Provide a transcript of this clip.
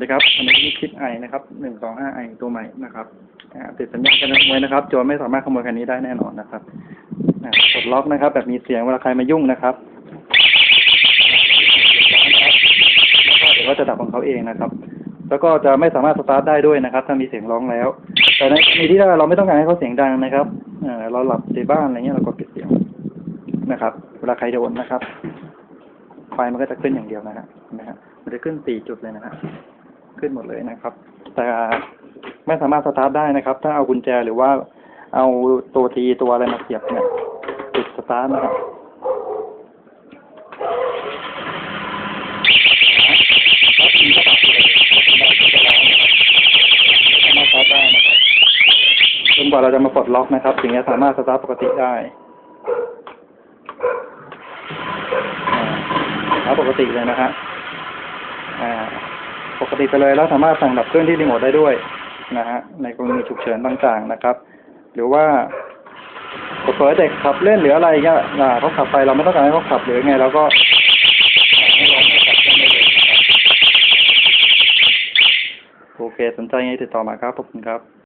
สดีครับอันนี้คลิปไอนะครับหนึ่งสองห้าไอตัวใหม่นะครับติดสัญญาณกันไว้นะครับ โจรไม่สามารถขโมยคันนี้ได้แน่นอนนะครับกดล็อกนะครับ แบบมีเสียงเวลาใครมายุ่งนะครับเดี๋ยวก็จะดับของเขาเองนะครับ แล้วก็จะไม่สามารถสตาร์ทได้ด้วยนะครับ ถ้ามีเสียงร้องแล้ว แต่ในกรณีที่เราไม่ต้องการให้เขาเสียงดังนะครับเอ่อเราหลับในบ้านอะไรเงี้ยเราก็ปิดเสียงนะครับ เวลาใครโดนนะครับ ไฟมันก็จะขึ้นอย่างเดียวนะฮะนะฮะมันจะขึ้นสี่จุดเลยนะฮะ ขึ้นหมดเลยนะครับ แต่ไม่สามารถสตาร์ทได้นะครับ ถ้าเอากุญแจหรือว่าเอาตัวทีตัวอะไรมาเสียบเนี่ยปิดสตาร์ทนะครับสามารถสตาร์ทได้นะครับจนกว่าเราจะมาปลดล็อกนะครับ ถึงจะสามารถสตาร์ทปกติได้อ่าปกติเลยนะฮะอ่า ปกติไปเลยแล้วสามารถสั่งดับเครื่องที่รีโมทได้ด้วยนะฮะในกรณีฉุกเฉินต่างๆนะครับ หรือว่าเปิดเด็กขับเล่นหรืออะไรเงี้ยเขาขับไปเราไม่ต้องการให้เขาขับหรือไงเราก็โอเคสนใจไงติดต่อมาครับขอบคุณครับ